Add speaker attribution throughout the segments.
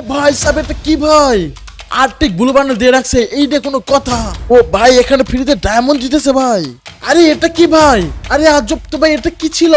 Speaker 1: ভাই, সাহেব, এটা কি ভাই? আর্টিক ব্লু বান্ডেল দিয়ে রাখছে, এইটা কোনো কথা। ও ভাই, এখানে ফ্রিতে ডায়মন্ড জিতেছে ভাই। আরে, এটা কি ভাই? আরে, আজব তো ভাই, এটা কি ছিল?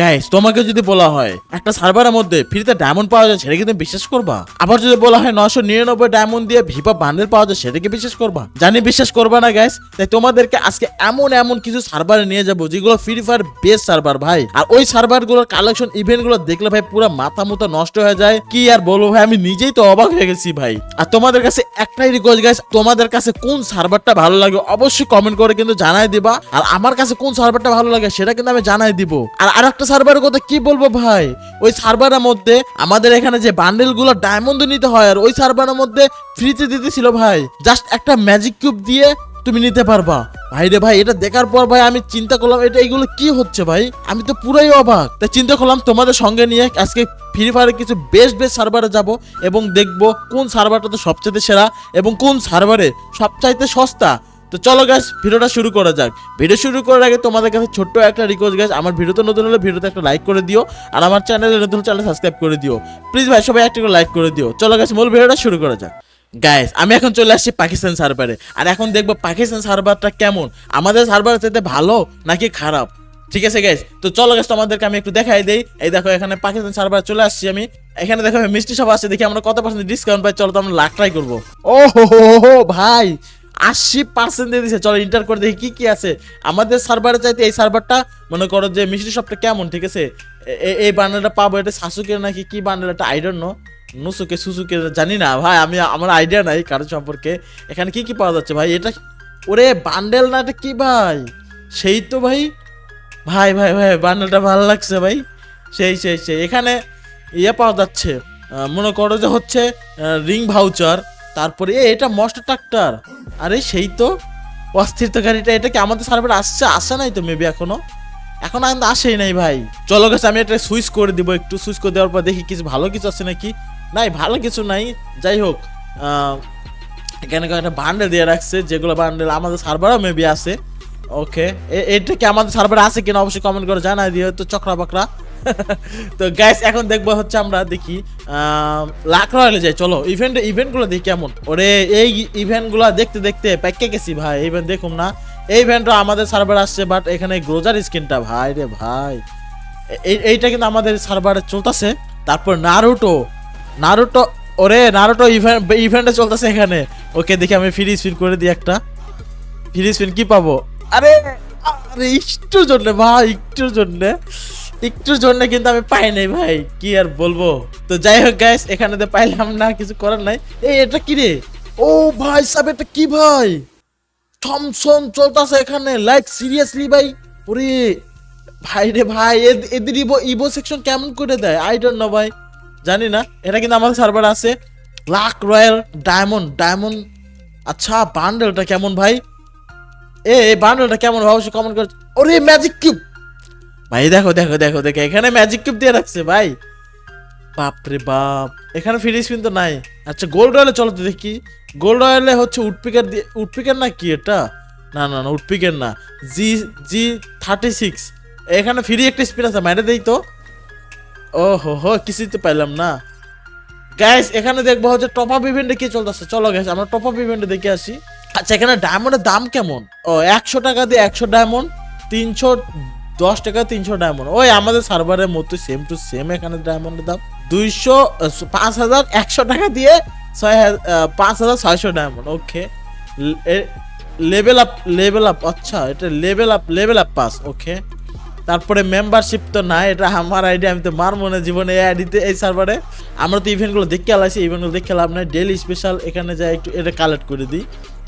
Speaker 1: গাইস তোমাকে যদি বলা হয়, একটা সার্ভারের মধ্যে ফ্রিতে ডায়মন্ড পাওয়া যায় সেটা কি তুমি বিশ্বাস করবা? আবার যদি বলা হয় নশো নিরানব্বই ডায়মন্ড দিয়ে ভিপা বান্ডেল পাওয়া যায় সেটা কি বিশ্বাস করবা? জানি বিশ্বাস করবা না গাইস তাই তোমাদেরকে আজকে এমন এমন কিছু সার্ভারে নিয়ে যাব, যেগুলো ফ্রি ফায়ার বেস্ট সার্ভার ভাই। আর ওই সার্ভারগুলোর কালেকশন ইভেন্টগুলো দেখলে, ভাই, পুরো মাথা মুথা নষ্ট হয়ে যায়। কি আর বলব, ভাই, আমি নিজেই তো অবাক হয়ে গেছি, ভাই। আর তোমাদের কাছে একটাই রিকোয়েস্ট গাইস তোমাদের কাছে কোন সার্ভারটা ভালো লাগে অবশ্যই কমেন্ট করে কিন্তু জানাই দিবা। আর আমার কাছে কোন সার্ভারটা ভালো লাগে, সেটা কিন্তু আমি জানাই দিব। আর আরেকটা সার্ভারের কথা কি বলব ভাই? ওই সার্ভারের মধ্যে আমাদের এখানে যে বান্ডেলগুলো ডায়মন্ড নিতে হয়, আর ওই সার্ভারের মধ্যে ফ্রিতে দিতেছিল ভাই। জাস্ট একটা ম্যাজিক কিউব দিয়ে তুমি নিতে পারবা। ভাই রে ভাই, এটা দেখার পর ভাই আমি চিন্তা করলাম, এটা এগুলো কি হচ্ছে ভাই? আমি তো পুরাই অবাক। তাই চিন্তা করলাম তোমাদের সঙ্গে নিয়ে আজকে ফ্রি ফায়ারে কিছু বেস্ট বেস্ট সার্ভারে যাব এবং দেখব কোন সার্ভারটা তো সবচাইতে সেরা এবং কোন সার্ভারে সবচাইতে সস্তা। তো চলো গাছ ভিডিওটা শুরু করা যাক। ভিডিও শুরু করার আগে তোমাদের কাছে ছোট্ট একটা রিকোয়েস্ট গাছ আমার ভিডিওতে নতুন হলে ভিডিওতে একটা লাইক করে দিও, আর আমার চ্যানেলে নতুন চ্যানেল সাবস্ক্রাইব করে দিও। প্লিজ ভাই, সবাই একটা করে লাইক করে দিও। চলো গাছ মূল ভিডিওটা শুরু করা যাক। গাইস আমি এখন চলে আসছি পাকিস্তান সার্ভারে আর এখন দেখব পাকিস্তান সার্ভারটা কেমন? আমাদের সার্ভার চাইতে ভালো নাকি খারাপ? ঠিক আছে গাইস তো চলো গাইস তোমাদেরকে আমি একটু দেখাই দেই। এই দেখো, এখানে পাকিস্তান সার্ভার চলে আসছি আমি। এখানে দেখো, মিষ্টি সব আছে দেখি, আমরা কত পার্সেন্ট ডিসকাউন্ট পাই, চলো তো আমরা লাখ ট্রাই করব। ও হো হো ভাই আশি পার্সেন্ট দিয়ে দিছে। চলো ইন্টার করে দেখি কি কি আছে। আমাদের সার্ভারে চাইতে এই সার্ভারটা মনে করো যে মিষ্টি শপটা কেমন, ঠিক আছে? এই বান্ডেলটা পাবো এটা শাসুকের নাকি কি বান্ডেল এটা? আই ডোন্ট নো নুসুকে সুসুকে জানি না। ভাই, আমি, আমার আইডিয়া নাই কারোর সম্পর্কে। এখানে কি কি পাওয়া যাচ্ছে ভাই? এটা ওরে বান্ডেল না এটা কি ভাই? সেই তো ভাই। ভাই ভাই ভাই বান্ডেলটা ভালো লাগছে ভাই। সেই সেই সেই। এখানে ইয়ে পাওয়া যাচ্ছে। মনে করো যে হচ্ছে রিং ভাউচার তারপরে, এ, এটা মস্ট ট্রাক্টর। আরে, সেই তো। অস্থির তো গাড়িটা এটা কি আমাদের সার্ভারে আসছে? আসে নাই তো মেবি এখনও। এখন আনন্দ আসেই নাই ভাই। চলো গেছে আমি এটা সুইচ করে দিব একটু। সুইচ করে দেওয়ার পর দেখি কিছু ভালো কিছু আছে নাকি? নাই, ভালো কিছু নাই। যাই হোক এখানে একটা বান্ডেল দিয়ে রাখছে, যেগুলো বান্ডেল আমাদের সার্ভারও মেবি আছে। ওকে এটা কি আমাদের সার্ভারে আছে কিনা অবশ্যই কমেন্ট করে জানাই দিও, তো চক্রা বাকরা। তো গ্যাস এখন দেখব হচ্ছে আমরা দেখি লাখ রয়েলে যাই, চলো। ইভেন্ট ইভেন্টগুলো দেখি কেমন। ওরে, এই ইভেন্টগুলো দেখতে দেখতে প্যাকে গেছি ভাই ইভেন্ট দেখুন না। এই ইভেন্টটা আমাদের সার্ভার আসছে বাট এখানে গ্রোজার স্কিনটা ভাই রে ভাই। এই, এইটা কিন্তু আমাদের সার্ভারে চলতেছে। তারপর নারুটো নারুটো ওরে নারুটো ইভেন্ট ইভেন্টে চলতেছে এখানে। ওকে দেখি আমি ফ্রি স্পিন করে দিই একটা। ফ্রি স্পিন কি পাবো? আরে আরে, একটুর জন্য ভাই, একটুর জন্য। একটুর জন্য কিন্তু আমি পাই নাই ভাই, কি আর বলব। তো যাই হোক গাইস এখানে তো পাইলাম না, কিছু করার নাই। এই, এটা কি রে? ও ভাই সাহেব এটা কি ভাই? থমসন চলতেছে এখানে লাইক সিরিয়াসলি ভাই? ওরে, ভাই রে ভাই, এদ- এদের ইভো ইভো সেকশন কেমন করে দেয়? আই ডোন্ট নো ভাই, জানি না। এটা কিন্তু আমাদের সার্ভার আছে। লাখ রয়্যাল ডায়মন্ড ডায়মন্ড আচ্ছা বান্ডেলটা কেমন ভাই? এ বান্ডেলটা কেমন ভাই অবশ্যই কমেন্ট করে ওরে ম্যাজিক কিউব ভাই দেখো দেখো দেখো দেখো, এখানে ম্যাজিক কিউব দিয়ে রাখছে, ভাই। বাপরে বাপ। এখানে ফ্রি স্পিন তো নাই। আচ্ছা গোল্ড রয়্যালে চলো তো দেখি। গোল্ড রয়্যালে হচ্ছে উডপিকার দিয়ে উডপিকার না কি এটা? না না না, উডপিকার না। জি জি থার্টি সিক্স এখানে ফ্রি একটা স্পিন আছে, মাইরে দেই তো। ও হো হো, কিছুই তো পাইলাম না। গ্যাস এখানে দেখব হচ্ছে টপ আপ ইভেন্টে কি চলতেছে। চলো গ্যাস আমরা টপ আপ ইভেন্টে দেখে আসি। আচ্ছা এখানে ডায়মন্ডের দাম কেমন? ও, একশো টাকা দিয়ে একশো ডায়মন্ড তিনশো, দশ টাকা তিনশো ডায়মন্ড ওই আমাদের সার্ভারের মতো সেম টু সেম এখানে ডায়মন্ডের দাম। দুইশো পাঁচ হাজার একশো টাকা দিয়ে ছয় পাঁচ হাজার ছয়শো diamond okay level up level up আচ্ছা এটা level up level up pass okay তারপরে মেম্বারশিপ তো নাই, এটা আমার আইডিয়া আমি তো মার মনে জীবনে এই আইডিতে এই সার্ভারে। আমরা তো ইভেন্টগুলো দেখে আলাইছি ইভেন্টগুলো দেখে লাভ নাই। ডেলি স্পেশাল এখানে যাই, একটু এটা কালেক্ট করে দিই।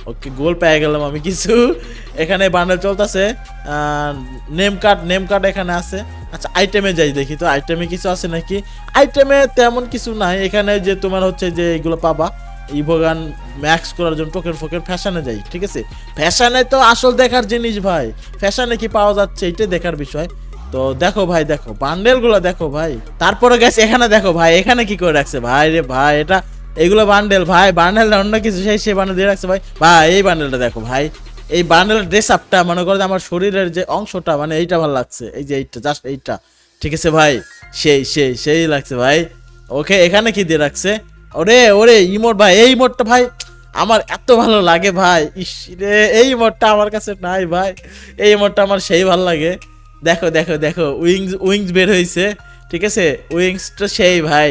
Speaker 1: ওকে, গোল পেয়ে গেলাম আমি কিছু। এখানে বান্ডেল চলতেছে নেম কার্ড নেম কার্ড এখানে আছে। আচ্ছা আইটেমে যাই দেখি তো আইটেমে কিছু আছে নাকি? আইটেমে তেমন কিছু নাই, এখানে যে তোমার হচ্ছে যে এগুলো পাবা ইভোগান ম্যাক্স করার জন্য টোকেন ফোকেন ফ্যাশনে যাই, ঠিক আছে? ফ্যাশনে তো আসল দেখার জিনিস ভাই ফ্যাশনে কি পাওয়া যাচ্ছে এটাই দেখার বিষয়। তো দেখো ভাই, দেখো বান্ডেলগুলো দেখো ভাই। তারপরে গেছে এখানে দেখো ভাই, এখানে কি করে রাখছে? ভাই রে ভাই, এটা এগুলো বান্ডেল ভাই বান্ডেল অন্য কিছু সেই সে বান্ডেল দিয়ে রাখছে, ভাই। ভাই, এই বান্ডেলটা দেখো, ভাই। এই বান্ডেলের ড্রেস আপটা মনে করো আমার শরীরের যে অংশটা মানে এইটা ভালো লাগছে, এই যে এইটা জাস্ট এইটা। ঠিক আছে, ভাই? সেই সেই সেই লাগছে, ভাই। ওকে, এখানে কি দিয়ে রাখছে? ওরে ওরে, ইমোট, ভাই, এই ইমোটটা, ভাই, আমার এত ভালো লাগে, ভাই। ইস, রে, এই ইমোটটা আমার কাছে নাই, ভাই। এই ইমোটটা আমার সেই ভালো লাগে। দেখো দেখো দেখো, উইংস উইংস বের হয়েছে ঠিক আছে? উইংসটা সেই, ভাই।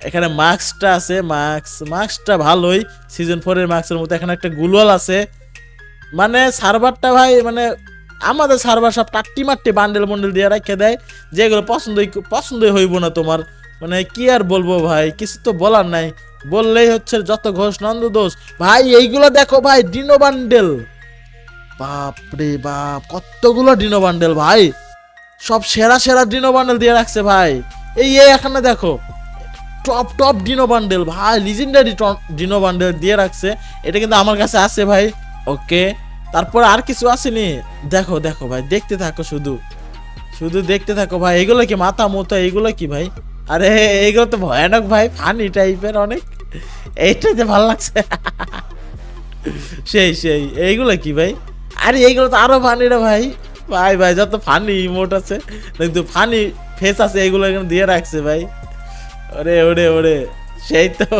Speaker 1: এখানে মাস্কটা আছে মাস্ক মাস্কটা ভালোই সিজন ফোরের মাস্কের মতো এখানে একটা গুলওয়াল আছে। মানে সার্ভারটা ভাই মানে আমাদের সার্ভার সব টাট্টি মাট্টি বান্ডেল মন্ডেল দিয়ে রেখে দেয়। যেগুলো পছন্দই পছন্দই হইব না তোমার। মানে কি আর বলব ভাই, কিছু তো বলার নাই। বললেই হচ্ছে যত ঘোষ নন্দ দোষ। ভাই, এইগুলো দেখো ভাই ডিনো বান্ডেল বাপ রে বাপ, কতগুলো ডিনো বান্ডেল ভাই। সব সেরা সেরা ডিনো বান্ডেল দিয়ে রাখছে ভাই। এই এই এখানে দেখো। Top top dino bundle. ভাই লিজেন্ডারি ডিনো বান্ডেল দিয়ে রাখছে। এটা কিন্তু আমার কাছে আছে ভাই। ওকে, তারপর আর কিছু আসেনি। দেখো দেখো ভাই, দেখতে থাকো শুধু। শুধু দেখতে থাকো ভাই। এগুলো কি মাথা মতো এগুলো কি ভাই? আরে এইগুলো তো ভয়ানক ভাই ফানি টাইপের অনেক। এইটাই যে ভালো লাগছে। সেই সেই, এইগুলো কি ভাই? আরে, এইগুলো তো আরও ফানি রে ভাই। ভাই ভাই, যত ফানি ইমোট আছে কিন্তু ফানি ফেস আছে, এগুলো এখানে দিয়ে রাখছে ভাই। ওরে ওরে ওরে। সেই তো।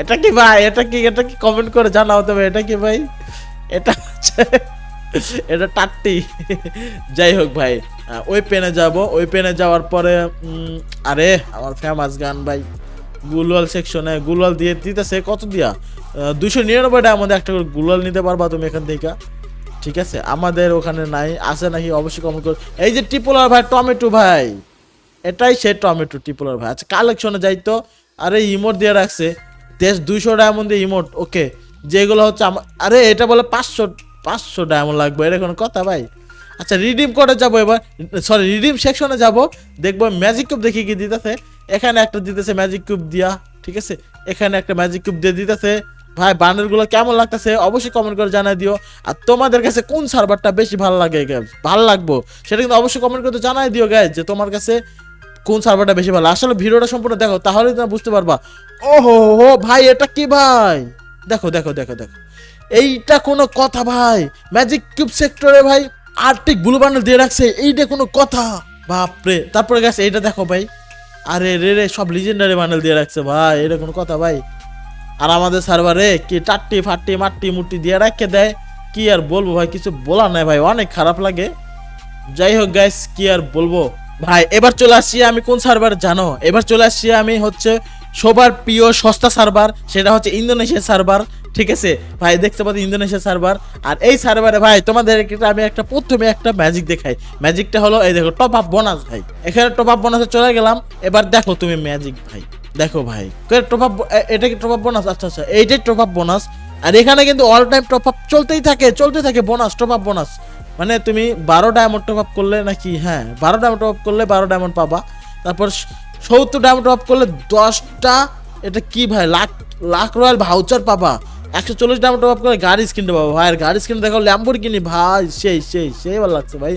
Speaker 1: এটা কি ভাই? এটা কি এটা কি কমেন্ট করে জানাও তবে, এটা কি ভাই? এটা হচ্ছে, এটা টাট্টি। যাই হোক ভাই ওই পেনে যাব। ওই পেনে যাওয়ার পরে আরে, আমার ফেমাস গান ভাই, গুলওয়াল সেকশনে গুলওয়াল দিয়ে দিতেছে, কত দিয়া? দুশো নিরানব্বই মধ্যে একটা করে গুলওয়াল নিতে পারবা তুমি এখান থেকে। ঠিক আছে? আমাদের ওখানে নাই, আছে নাকি? অবশ্যই কমেন্ট করো। এই যে টিপোলার ভাই, টমেটো ভাই। এটাই সে টমেটো টিপোলার ভাই। আচ্ছা কালেকশনে যাই তো। আরে ইমোট দিয়ে রাখছে। দেশ দুইশো ডায়মন্ড দিয়ে ইমোট ওকে যেগুলো হচ্ছে আমার আরে, এটা বলে পাঁচশো পাঁচশো ডায়মন্ড লাগবে, এটা কোনো কথা ভাই। আচ্ছা রিডিম কোডে যাব এবার। সরি রিডিম সেকশনে যাব। দেখব ম্যাজিক কিউব দেখি কি দিতেছে। এখানে একটা দিতেছে ম্যাজিক কিউব দিয়া, ঠিক আছে? এখানে একটা ম্যাজিক কিউব দিয়ে দিতেছে। ভাই বান্ডেলগুলো কেমন লাগতেছে? অবশ্যই কমেন্ট করে জানাই দিও। আর তোমাদের কাছে কোন সার্ভারটা বেশি ভালো লাগে? ভালো লাগবো? সেটা কিন্তু অবশ্যই কমেন্ট করে জানাই দিও গাইজ যে তোমার কাছে কোন সার্ভারটা বেশি ভালো? আসলে ভিডিওটা সম্পূর্ণ দেখো, তাহলেই তোমরা বুঝতে পারবা। ওহো, হো, ভাই, এটা কি ভাই? দেখো দেখো দেখো দেখো। এইটা কোনো কথা ভাই। ম্যাজিক কিউব সেক্টরে ভাই আর্টিক ব্লু বান্ডেল দিয়ে রাখছে, এইটা কোনো কথা। বাপরে। তারপরে গেছে এইটা দেখো ভাই। আরে রে রে, সব লিজেন্ডারি বান্ডেল দিয়ে রাখছে ভাই, এটা কোনো কথা ভাই। আর আমাদের সার্ভারে কি টাট্টি ফাট্টি, মাট্টি, মুট্টি দিয়ে রাখে দেয়? কি আর বলব ভাই, কিছু বলার নাই ভাই, অনেক খারাপ লাগে। যাই হোক গাইস কি আর বলব? ভাই, এবার চলে আসছি আমি কোন সার্ভার জানো? এবার চলে আসছি আমি হচ্ছে সবার প্রিয় সস্তা সার্ভার সেটা হচ্ছে ইন্দোনেশিয়া সার্ভার ঠিক আছে? ভাই, দেখতে পাচ্ছি ইন্দোনেশিয়া সার্ভার আর এই সার্ভারে ভাই তোমাদের আমি একটা, প্রথমে একটা ম্যাজিক দেখাই। ম্যাজিকটা হলো, এই দেখো টপ আপ বোনাস ভাই। এখানে টপ আপ বোনাসে চলে গেলাম। এবার দেখো তুমি ম্যাজিক ভাই। দেখো ভাই টপ আপ এটা কি টপ আপ বোনাস আচ্ছা আচ্ছা এইটাই টপ আপ বোনাস আর এখানে কিন্তু অল টাইম টপ আপ চলতেই থাকে চলতে থাকে বোনাস টপ আপ বোনাস মানে তুমি বারো ডায়মন্ড টপ আপ করলে নাকি হ্যাঁ বারো ডায়মন্ড টপ আপ করলে বারো ডায়মন্ড পাবা। তারপর সত্তর ডায়মন্ড টপ আপ করলে দশটা, এটা কি ভাই, লাখ লাখ রয়্যাল ভাউচার পাবা। একশো চল্লিশ ডায়মন্ড টপ আপ করলে গাড়ি স্ক্রিনটা পাবা। ভাই, আর গাড়ি স্ক্রিন দেখো ল্যাম্বোর কিনি ভাই, সেই সেই সেই ভালো লাগছে ভাই।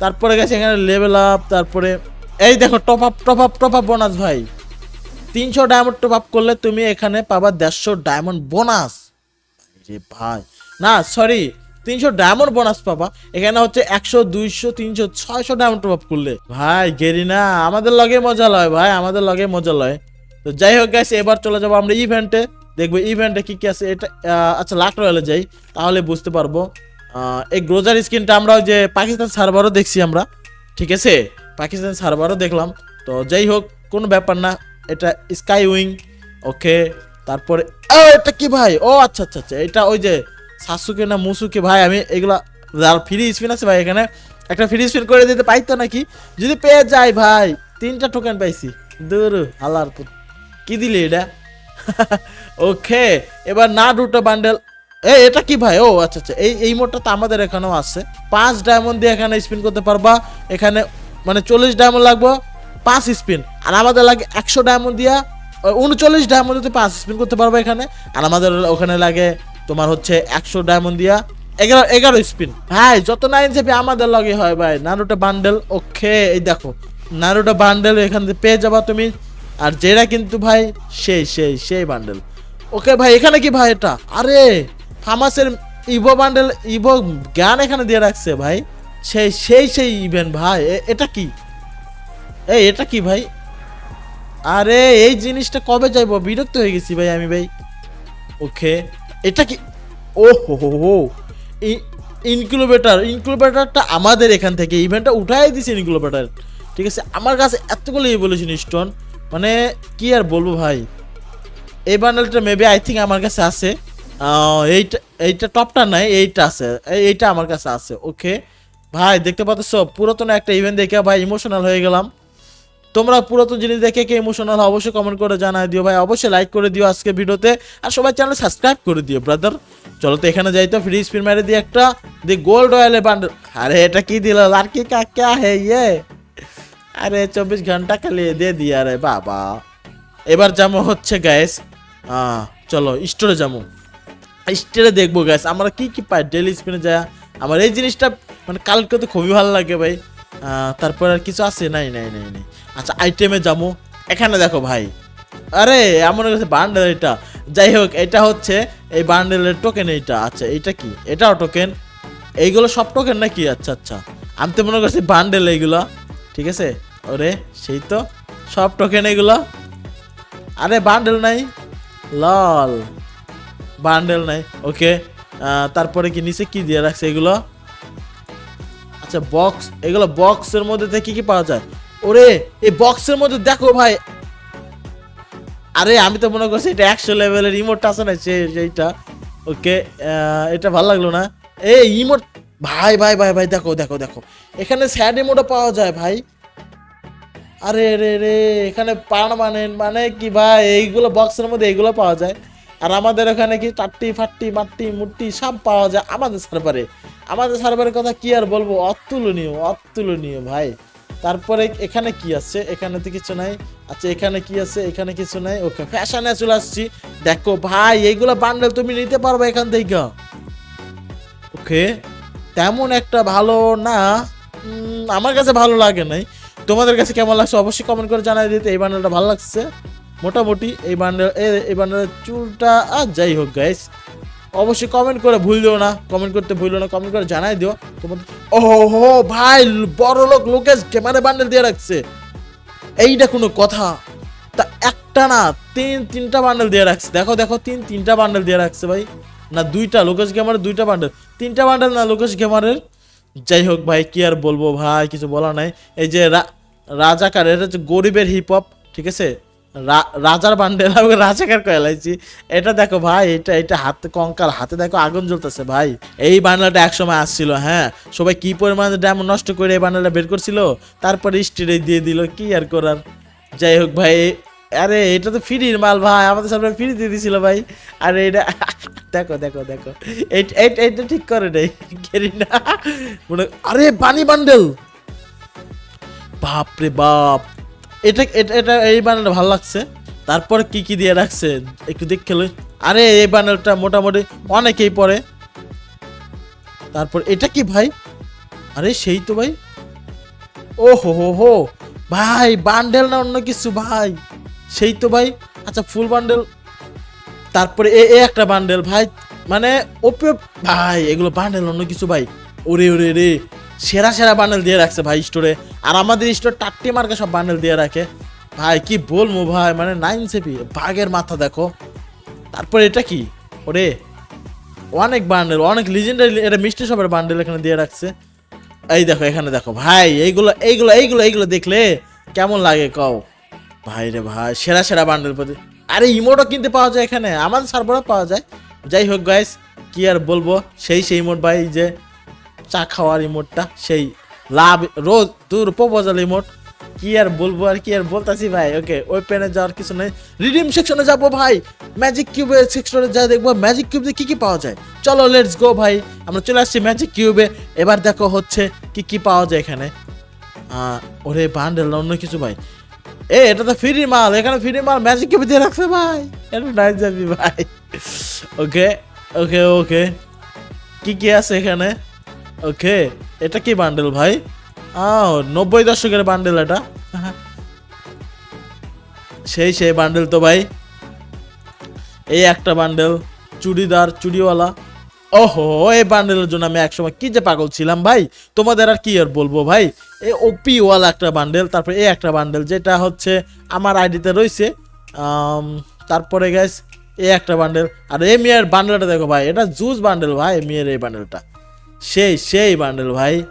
Speaker 1: তারপরে গেছে এখানে লেভেল আপ তারপরে, এই দেখো top up top up top up bonus ভাই। তিনশো ডায়মন্ড টপ আপ করলে তুমি এখানে পাবা দেড়শো ডায়মন্ড বোনাস রে ভাই, না সরি তিনশো ডায়মন্ড বোনাস পাবা। এখানে হচ্ছে একশো, দুইশো, তিনশো, ছয়শো ডায়মন্ড টপ করলে। ভাই, গেরি না, আমাদের লগে মজা লয় ভাই, আমাদের লগে মজা লয়। তো যাই হোক গাইস এবার চলে যাব আমরা ইভেন্টে দেখব ইভেন্টে কি কি আছে, এটা আচ্ছা লাখ রয়েলে যাই, তাহলে বুঝতে পারব। এই গ্রোজার স্কিনটা আমরা যে পাকিস্তান সার্ভারও দেখছি আমরা, ঠিক আছে? পাকিস্তান সার্ভারও দেখলাম। তো যাই হোক, কোনো ব্যাপার না, এটা স্কাই উইং ওকে তারপরে এটা কি ভাই? ও আচ্ছা আচ্ছা আচ্ছা এটা ওই যে সাসুকে না মুসুকে, ভাই, আমি এগুলা যার ফ্রি স্পিন আছে ভাই এখানে। একটা ফ্রি স্পিন করে দিতে পাইতো নাকি? যদি পেয়ে যাই ভাই, তিনটা টোকেন পাইছি। দূর হালার পুত। কি দিলি এটা? ওকে এবার না দুটো বান্ডেল এ, এটা কি ভাই? ও আচ্ছা আচ্ছা। এই এই মোডটা তো আমাদের এখানেও আছে। পাঁচ ডায়মন্ড দিয়ে এখানে স্পিন করতে পারবা। এখানে মানে চল্লিশ ডায়মন্ড লাগবে, পাঁচ স্পিন আর আমাদের লাগে একশো ডায়মন্ড দিয়া উনচল্লিশ ডায়মন্ড পাঁচ স্পিন করতে পারব এখানে। আর আমাদের ওখানে লাগে তোমার হচ্ছে একশো ডায়মন্ড দিয়া এগারো এগারো স্পিন ভাই, যত নাইন চেপে আমাদের লগে হয় ভাই নারুটা বান্ডেল ওকে এই দেখো নারুটা বান্ডেল এখান থেকে পেয়ে যাবা তুমি। আর যেটা কিন্তু ভাই, সেই সেই সেই বান্ডেল ওকে ভাই, এখানে কি ভাই এটা? আরে ফামাসের ইভো বান্ডেল ইভো জ্ঞান এখানে দিয়ে রাখছে ভাই। সেই সেই সেই ইভেন্ট ভাই এটা কি? এই, এটা কি ভাই? আরে, এই জিনিসটা কবে যাইবো? বিরক্ত হয়ে গেছি ভাই আমি, ভাই। ওকে এটা কি? ও হো হো হো। ইনক্লুবেটার ইনক্লুবেটারটা আমাদের এখান থেকে ইভেন্টটা উঠাই দিছে ইনক্লুবেটার ঠিক আছে, আমার কাছে এতগুলো ইভলিউশন স্টোন। মানে কি আর বলব ভাই? এই বান্ডেলটা মেবি আই থিঙ্ক আমার কাছে আছে। এইটা এইটা টপটা নাই, এইটা আছে। এইটা আমার কাছে আছে ওকে ভাই, দেখতে পাচ্ছ, পুরাতন একটা ইভেন্ট দেখে ভাই ইমোশনাল হয়ে গেলাম। তোমরা পুরাতন জিনিস দেখে কে ইমোশনাল অবশ্যই কমেন্ট করে জানাই দিও ভাই। অবশ্যই লাইক করে দিও আজকে ভিডিওতে। আর সবাই চ্যানেল সাবস্ক্রাইব করে দিও ব্রাদার চলো তো এখানে যাই তো ফ্রি স্পিন মেরে দিয়ে একটা দি গোল্ড অয়েলের বান্ডেল আরে, এটা কি দিল? আর কি কা হে ইয়ে। আরে, চব্বিশ ঘণ্টা খালি দিয়ে দিয়ে আরে, বাবা। এবার যাব হচ্ছে গ্যাস চলো স্টোরে যাব। স্টোরে দেখব গ্যাস আমরা কি কি পাই ডেলি স্পিনে যায়। আমার এই জিনিসটা মানে কালকে তো খুবই ভালো লাগে, ভাই। তারপর আর কিছু আছে? নাই নাই নাই নাই। আচ্ছা আইটেমে যাব। এখানে দেখো ভাই। আরে আমার কাছে বান্ডেল এটা। যাই হোক, এটা হচ্ছে এই বান্ডেলের টোকেন এইটা। আচ্ছা এইটা কি? এটাও টোকেন এইগুলো সব টোকেন নাকি? আচ্ছা আচ্ছা। আমি তো মনে করছি বান্ডেল এইগুলো। ঠিক আছে? ওরে, সেই তো। সব টোকেন এগুলো আরে বান্ডেল নাই। লল। বান্ডেল নাই। ওকে তারপরে কি নিচে কি দিয়ে রাখছে এগুলো? আচ্ছা বক্স এগুলো বক্সের মধ্যে থেকে কি কি পাওয়া যায়? ওরে, এই বক্সের মধ্যে দেখো ভাই। আরে, আমি তো মনে করছি এটা একশো লেভেলের ইমোট আছে না সেইটা। ওকে এটা ভালো লাগল না। এই ইমোট ভাই ভাই ভাই ভাই, দেখো দেখো দেখো। এখানে স্যাড ইমোটও পাওয়া যায় ভাই। আরে, রে রে, এখানে পার্মানেন্ট মানে কি ভাই? এইগুলো বক্সের মধ্যে এইগুলো পাওয়া যায়। আর আমাদের এখানে কি টাট্টি, ফাট্টি, মাট্টি, মুট্টি সব পাওয়া যায় আমাদের সার্ভারে আমাদের সার্ভারের কথা কি আর বলব? অতুলনীয় অতুলনীয় ভাই। তারপরে এখানে কি আছে? এখানে তো কিছু নাই। আচ্ছা এখানে কি আছে? এখানে কিছু নাই। ওকে ফ্যাশনে চলে আসছি। দেখো ভাই, এইগুলো বান্ডেল তুমি নিতে পারবে এখান থেকে। ওকে, তেমন একটা ভালো না। আমার কাছে ভালো লাগে নাই। তোমাদের কাছে কেমন লাগছে অবশ্যই কমেন্ট করে জানাই দিতে। এই বান্ডেলটা ভালো লাগছে। মোটামুটি এই বান্ডেল এই বান্ডেলের চুলটা আর যাই হোক গাইস অবশ্যই কমেন্ট করে ভুল দিও না। কমেন্ট করতে ভুলো না কমেন্ট করে জানাই দিও। তোমাদের ও হো ভাই, বড় লোক লোকেশ ক্যামেরা বান্ডেল দিয়ে রাখছে। এইটা কোনো কথা। তা একটা না, তিন তিনটা বান্ডেল দিয়ে রাখছে। দেখো দেখো, তিন তিনটা বান্ডেল দিয়ে রাখছে ভাই। না, দুইটা লোকেশ গেমারের দুইটা বান্ডেল তিনটা বান্ডেল না, লোকেশ গেমারের যাই হোক ভাই, কি আর বলব ভাই, কিছু বলার নাই। এই যে রাজাকার, এটা হচ্ছে গরিবের হিপ হপ ঠিক আছে? রাজার বান্ডেল আমি রাজাকার কয়েলাইছি এটা দেখো ভাই, এটা এটা হাতে, কঙ্কাল হাতে দেখো আগুন জ্বলতেছে ভাই। এই বান্ডেলটা একসময় আসছিল হ্যাঁ। সবাই কি পরিমাণে ড্যাম নষ্ট করে এই বান্ডেলটা বের করছিল? তারপরে স্টিরে দিয়ে দিল, কি আর করার? যাই হোক ভাই, আরে, এটা তো ফ্রির মাল ভাই, আমাদের সামনে ফ্রি দিয়ে দিছিল ভাই। আরে, এটা, দেখো দেখো দেখো। এইটা ঠিক করে নেই, কেরি না। মনে, আরে বানি বান্ডেল! বাপ রে বাপ! এটা এটা এই বান্ডেলটা ভালো লাগছে। তারপর কি কি দিয়ে রাখছে একটু দেখে লই আরে, এই বান্ডেলটা মোটামুটি অনেকেই পরে। তারপর এটা কি ভাই? আরে, সেই তো ভাই। ও হো হো হো। ভাই বান্ডেল না অন্য কিছু ভাই? সেই তো ভাই। আচ্ছা ফুল বান্ডেল তারপরে এ এ একটা বান্ডেল ভাই। মানে ওপে ভাই, এগুলো বান্ডেল অন্য কিছু ভাই। ওরে ওরে, রে। সেরা সেরা বান্ডেল দিয়ে রাখছে ভাই স্টোরে আর আমাদের স্টোর টাট্টি মার্কে সব বান্ডেল দিয়ে রাখে। ভাই, কি বলব ভাই মানে নাইন সেপি বাঘের মাথা দেখো। তারপরে এটা কি? ওরে, অনেক বান্ডেল অনেক লিজেন্ডারি এটা মিষ্টি সবের বান্ডেল এখানে দিয়ে রাখছে। এই দেখো, এখানে দেখো। ভাই, এইগুলো এইগুলো এইগুলো এইগুলো দেখলে কেমন লাগে কও? ভাই রে ভাই, সেরা সেরা বান্ডেল প্রতি আরে ইমোটও কিনতে পাওয়া যায় এখানে আমাদের সার্ভারও পাওয়া যায়। যাই হোক গাইস কি আর বলব, সেই সেই ইমোট ভাই, যে চা খাওয়ার ইমোটটা সেই লাভ, রোজ দূর প্রপোজাল ইমোট কি আর বলব আর কি আর বলতাছি ভাই? ওকে ওই পেনে যাওয়ার কিছু নেই। রিডিম সেকশনে যাব ভাই। ম্যাজিক কিউবের সেকশনে যা দেখব ম্যাজিক কিউবে কি কি পাওয়া যায়? চলো লেটস গো ভাই। আমরা চলে আসছি ম্যাজিক কিউবে এবার দেখো হচ্ছে কি কি পাওয়া যায় এখানে। ওরে বান্ডেল অন্য কিছু ভাই। এ, এটা তো ফ্রি মাল। এখানে ফ্রি মাল ম্যাজিক কিউবে দিয়ে রাখছে ভাই। এটা নাই যাবি ভাই। ওকে ওকে ওকে কি কি আছে এখানে? ওকে, এটা কি বান্ডেল ভাই? আহ, নব্বই দশকের বান্ডেল এটা। সেই সেই বান্ডেল তো ভাই। এই একটা বান্ডেল চুড়িদার, চুড়িওয়ালা। ওহো, এই বান্ডেলের জন্য আমি একসময় কি যে পাগল ছিলাম ভাই। তোমাদের আর কি আর বলব ভাই? এই ওপি ওয়ালা একটা বান্ডেল তারপরে এই একটা বান্ডেল যেটা হচ্ছে আমার আইডিতে রয়েছে। তারপরে গ্যাস এই একটা বান্ডেল আর এই মেয়ের বান্ডেলটা দেখো ভাই, এটা জুস বান্ডেল ভাই মেয়ের এই বান্ডেলটা সেই সেই বান্ডেল ভাই।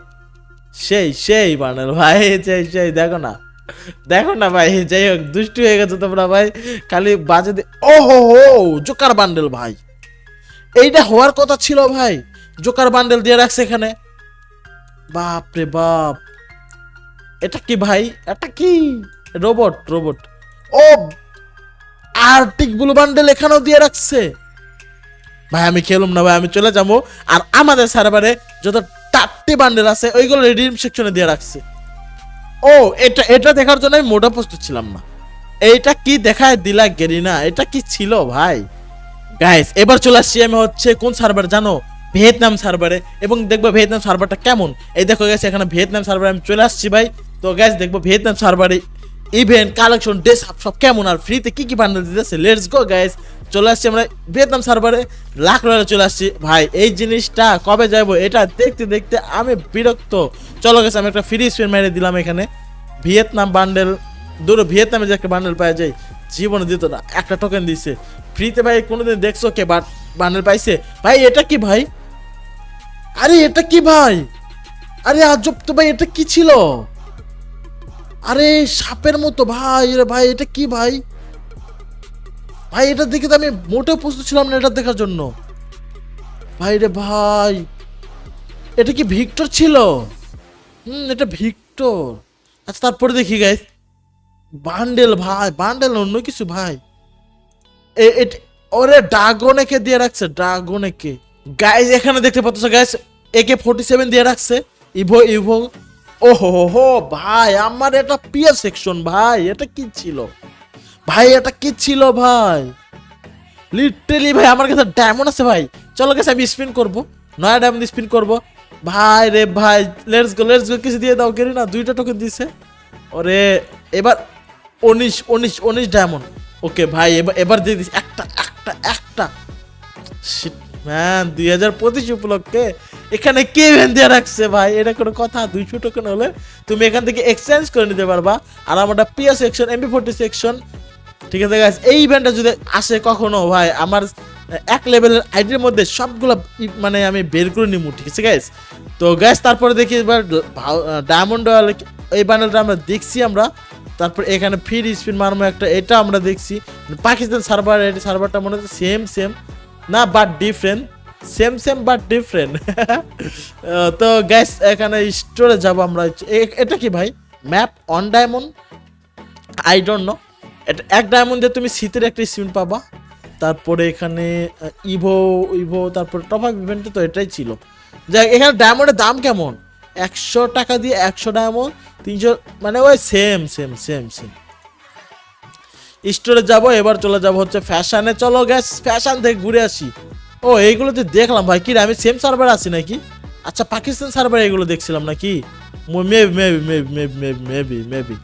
Speaker 1: সেই সেই বান্ডেল ভাই, সেই সেই, দেখো না। দেখো না ভাই, যাই হোক, দুষ্টু হয়ে গেছে তোমরা ভাই। খালি বাজে ও হো হো, জোকার বান্ডেল ভাই। এইটা হওয়ার কথা ছিল ভাই, জোকার বান্ডেল দিয়ে রাখছে এখানে। বাপ রে বাপ। এটা কি ভাই? এটা কি? Robot robot. ও, আর্টিক ব্লু বান্ডেল এখানেও দিয়ে রাখছে। ভাই, আমি খেলুম না, ভাই, আমি চলে যাব। আর আমাদের সার্ভারে যত চারটি বান্ডেল আছে, ওইগুলো রিডিম সেকশনে দিয়ে রাখছে। ও, এটা এটা দেখার জন্য আমি মোটা প্রস্তুত ছিলাম না। এইটা কি দেখায় দিলা গেরিনা? এটা কি ছিল, ভাই? গাইস এবার চলে আসছি আমি হচ্ছে কোন সার্ভার জানো? ভিয়েতনাম সার্ভারে এবং দেখব ভিয়েতনাম সার্ভারটা কেমন। এই দেখো গেছে এখানে ভিয়েতনাম সার্ভারে আমি চলে আসছি, ভাই। তো গ্যাস দেখব ভিয়েতনাম সার্ভারে ইভেন্ট কালেকশন ড্রেস আপ সব কেমন আর ফ্রিতে কি কি বান্ডেল দিতেছে? লেটস গো গাইস চলে আসছি আমরা ভিয়েতনাম সার্ভারে লাখ রয়েলে চলে আসছি। ভাই, এই জিনিসটা কবে যাব এটা দেখতে দেখতে আমি বিরক্ত। চলো গেছে আমি একটা ফ্রি স্পেন মেরে দিলাম এখানে। ভিয়েতনাম বান্ডেল দুটো ভিয়েতনামে যে একটা বান্ডেল পাওয়া যায়, জীবনে দিত না। একটা টোকেন দিছে। ফ্রিতে ভাই কোনোদিন দেখছ কে বান্ডেল পাইছে? ভাই, এটা কি ভাই? আরে, এটা কি ভাই? আরে, আজব তো ভাই, এটা কি ছিল? আরে, সাপের মতো, ভাই, রে ভাই, এটা কি ভাই? ভাই এটা দেখে তো আমি মোটেও প্রস্তুত ছিলাম না এটা দেখার জন্য। ভাই, রে ভাই, এটা কি ভিক্টর ছিল? হুম, এটা ভিক্টর। আচ্ছা তারপরে দেখি গাইস বান্ডেল, ভাই, বান্ডেল অন্য কিছু, ভাই। ওরে, ড্রাগনেকে দিয়ে রাখছে, ড্রাগনেকে। গাইজ এখানে দেখতে পাচ্ছ গাইজ একে ফোর্টি সেভেন দিয়ে রাখছে। ইভো ইভো ও হো ভাই, আমার এটা পিয়ার সেকশন ভাই, এটা কি ছিল? ভাই, এটা কি ছিল, ভাই? লিটারেলি ভাই, আমার কাছে ডায়মন্ড আছে, ভাই। চলো গেছে আমি স্পিন করব। নয়া ডায়মন্ড স্পিন করব। ভাই রে, ভাই লেটস গো লেটস গো কিছু দিয়ে দাও গেরি না, দুইটা টোকেন দিছে। ওরে, এবার উনিশ উনিশ উনিশ ডায়মন্ড ওকে ভাই, এবার এবার দিয়ে দিস একটা একটা একটা। ম্যান দুই হাজার পঁচিশ উপলক্ষে এখানে কে ভ্যান দিয়ে রাখছে ভাই? এটা কোনো কথা? দুইশো টোকেন হলে তুমি এখান থেকে এক্সচেঞ্জ করে নিতে পারবা। আর আমারটা পিয়া সেকশন এমবি ফোর্টি সেকশন ঠিক আছে গাইস এই ইভেন্টটা যদি আসে কখনো ভাই, আমার এক লেভেলের আইডির মধ্যে সবগুলো মানে আমি বের করে নিবো, ঠিক আছে গাইস তো গ্যাস তারপরে দেখি এবার ডায়মন্ড এই বান্ডেলটা আমরা দেখছি আমরা। তারপর এখানে ফ্রি স্পিন মারমো একটা, এটা আমরা দেখছি। পাকিস্তান সার্ভার সার্ভারটা মনে হচ্ছে সেম সেম না but different same same but different তো গ্যাস এখানে স্টোরে যাব আমরা। এটা কি ভাই? Map on diamond I don't know এটা এক ডায়মন্ড দিয়ে তুমি শীতের একটা স্পিন পাবা। তারপরে এখানে ইভো ইভো তারপরে টপ আপ ইভেন্টে তো এটাই ছিল। যাক এখানে ডায়মন্ডের দাম কেমন? একশো টাকা দিয়ে একশো ডায়মন্ড তিনশো মানে ওই সেম সেম সেম সেম স্টোরে যাব এবার চলে যাব হচ্ছে ফ্যাশনে চলো গ্যাস ফ্যাশন থেকে ঘুরে আসি। ও এইগুলো তো দেখলাম ভাই কি রে, আমি সেম সার্ভার আছি নাকি? আচ্ছা পাকিস্তান সার্ভারে এগুলো দেখছিলাম নাকি? Maybe maybe maybe maybe maybe maybe maybe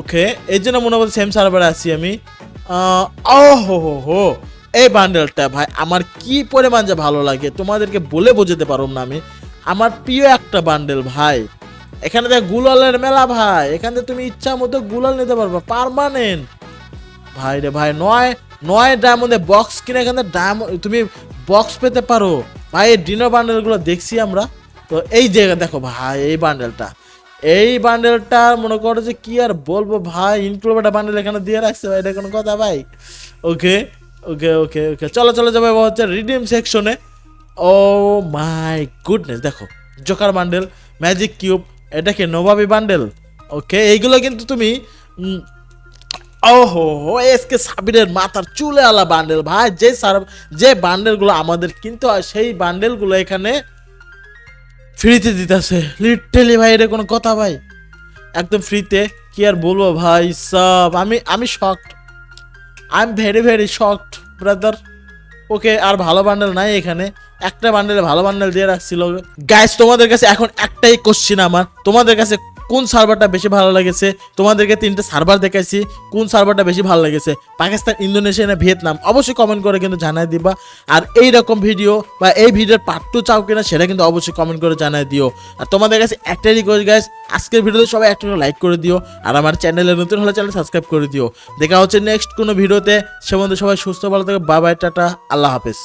Speaker 1: okay এই জন্য মনে হয় সেম সার্ভারে আছি আমি। ও হো হো হো। এই বান্ডেলটা ভাই আমার কি পরিমাণ যে ভালো লাগে তোমাদেরকে বলে বোঝাতে পারব না আমি। আমার প্রিয় একটা বান্ডেল ভাই। এখানে দেখ গুলালের মেলা ভাই। এখানে তুমি ইচ্ছা মতো গুলাল নিতে পারবা পারমানেন্ট ভাই রে ভাই, নয় নয় ডায়মন্ডে বক্স কিনে এখানে ডায়মন্ড তুমি বক্স পেতে পারো। ভাই, এই ডিনার বান্ডেলগুলো দেখছি আমরা। তো এই জায়গা দেখো ভাই, এই বান্ডেলটা এই বান্ডেলটা মনে করো যে কি আর বলব ভাই ইনক্লুবেটা বান্ডেল এখানে দিয়ে রাখছে ভাই, এটা কোনো কথা ভাই? ওকে ওকে ওকে ওকে। চলো চলো, যাব হচ্ছে রিডিম সেকশনে ও মাই গুডনেস দেখো জোকার বান্ডেল ম্যাজিক কিউব এটা কি নবাবি বান্ডেল ওকে এইগুলো কিন্তু তুমি ওহো, এসকে সাবিরের মাথার চুলে আলা বান্ডেল ভাই, যে সার যে বান্ডেলগুলো আমাদের কিনতে সেই বান্ডেলগুলো এখানে ফ্রিতে দিতেছে। লিটারেলি ভাই, এটা কোনো কথা ভাই। একদম ফ্রিতে কি আর বলব ভাই, সব। আমি আমি shocked I am very very shocked brother okay, আর ভালো বান্ডেল নাই এখানে। একটা বান্ডেলে ভালো বান্ডেল দিয়ে রাখছিল। গাইস তোমাদের কাছে এখন একটাই কোশ্চিন আমার। তোমাদের কাছে কোন সার্ভারটা বেশি ভালো লেগেছে? তোমাদেরকে তিনটে সার্ভার দেখাইছি, কোন সার্ভারটা বেশি ভালো লেগেছে? পাকিস্তান, ইন্দোনেশিয়া না ভিয়েতনাম? অবশ্যই কমেন্ট করে কিন্তু জানাই দিবা। আর এই রকম ভিডিও বা এই ভিডিওর পার্ট টু চাও কিনা সেটা কিন্তু অবশ্যই কমেন্ট করে জানাই দিও। আর তোমাদের কাছে একটাই রিকোয়েস্ট গাইস আজকের ভিডিওতে সবাই একটা লাইক করে দিও। আর আমার চ্যানেলে নতুন হলে চ্যানেল সাবস্ক্রাইব করে দিও। দেখা হচ্ছে নেক্সট কোনো ভিডিওতে সে সবাই সুস্থ, ভালো থাকে। বাবাই টাটা, আল্লাহ হাফেজ।